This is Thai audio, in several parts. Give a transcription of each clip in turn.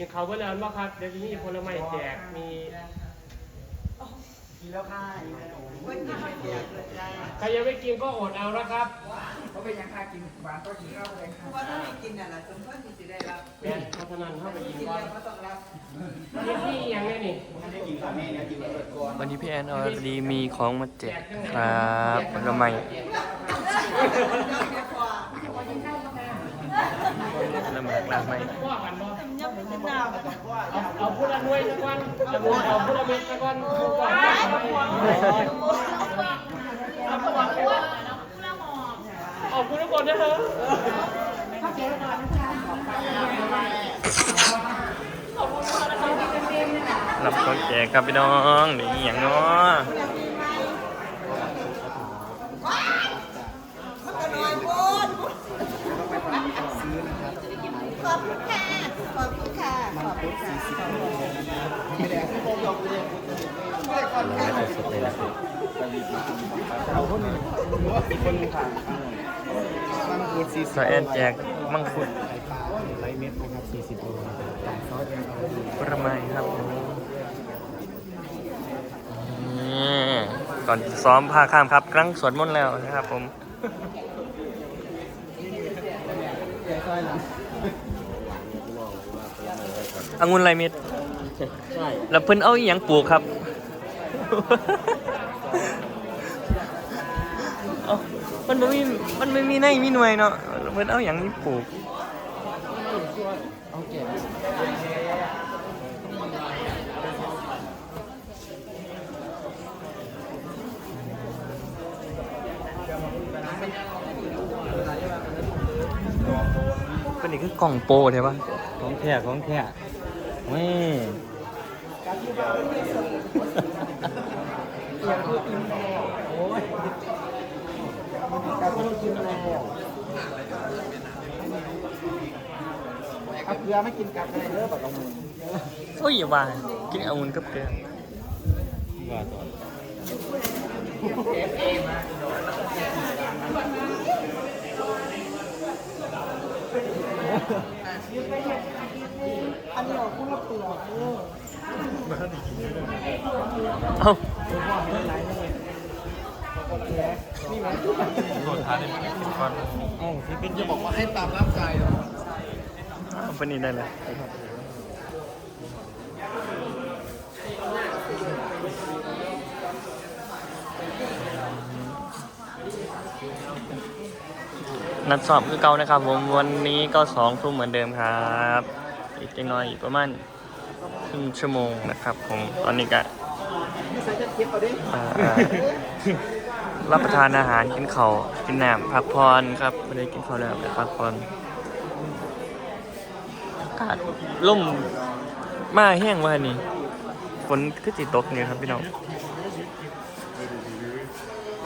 กินเขาวเพื่อแล้วว่าครับ เดี๋ยวจะมีผลไม้แจกมีกินแล้วค่ะคนกินไม่แจกเลยจ้าใครยังไม่กินก็อดเอานะครับเขาเป็นยังค่ะกินหวานก็กินข้าเลยค่ะว่าถ้าไม่กินน่ะล่ะสมควรที่จะได้รับแม่เพราะฉะนั้นเข้าไปกินกินก่อนแล้วก็ต้องรับนี่ที่ยังไงนี่อนวันนี้พี่แอนอรดีมีของมาแจกครับผลไม้ เดี๋ยว แค่พอผลไม้กลางไม้ว่ากันบ่ยังไม่กินน้ำเอาเอาพูดละหน่วยสักวันเอาพูดละเม็ดสักวันพูดก่อนเอาพูดละก่อนนะเถอะรับของแจกครับพี่น้องนี่อหย่างเนาะ มันก็น้อยโพด ขอบคุณค่ะ ขอบคุณค่ะ ขอบคุณค่ะสายแอนแจกมังคุดไรเม็ดนะครับ40โลจ่ายซอสเองเอาดีผลไม้ครับก่อนซ้อมพาข้ามครับกำลังสวดมนต์แล้วนะครับผม ซอยหลัง องุ่นไรเม็ดใช่แล้วเพิ่นเอาอหย่างปลูกครับเอ้ามันไม่มีมันไม่มีในมีหน่วยเนาะแล้วเพิ่นเอาอหย่างนี้ปลูกเอาแก่ เป็นนี่คือกล่องโปรใช่ปะของแท้ของแท้ไม่ยังคือกินแล้วโอ้ยการที่กินแล้วเอาเกลือไม่กินกับอะไรเด้อแบบตรงนี้โอ้ยอย่าว่ากินองุ่นกับเกลือว่าต่อ อันนี้เราพูดว่าเปลือกเอ้าอ๋อพี่เป็นจะบอกว่าให้ตามร่างกายเหรอ เอาเป็นนี่ได้เลย นัดสอบคือเก่านะครับผมวันนี้ก็สองทุ่มเหมือนเดิมครับอีกน้อยอีกประมาณครึ่งชั่วโมงนะครับผมตอนนี้ก็รับประทานอาหารกินข้าวกินน้ำพักผ่อนครับไม่ได้กินข้าวแล้วแต่พักผ่อนอากาศล่มมาแห้งว่านี่ฝนคือติตกเนี่ยครับพี่น้อง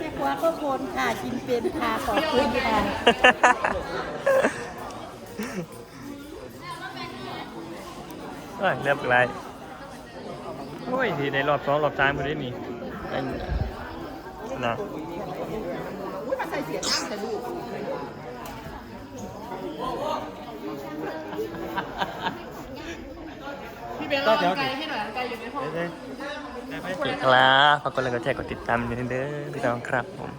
แม่ครัวก็คนค่ะกินเป็นค่ะขอบคุณค่ะเอ้ยเรียบร้อยโอ้ยทีในรอบสองรอบสามพอดีนี่เป็นนะอุ้ยมาใส่เสียงน้ำแต่ลูกก็เดี๋ยวไกลให้หน่อยไกลอยู่ในห้องโอเค ครับฝากกดไลค์กดแชร์กดติดตามด้วยเด้อพี่น้องครับผม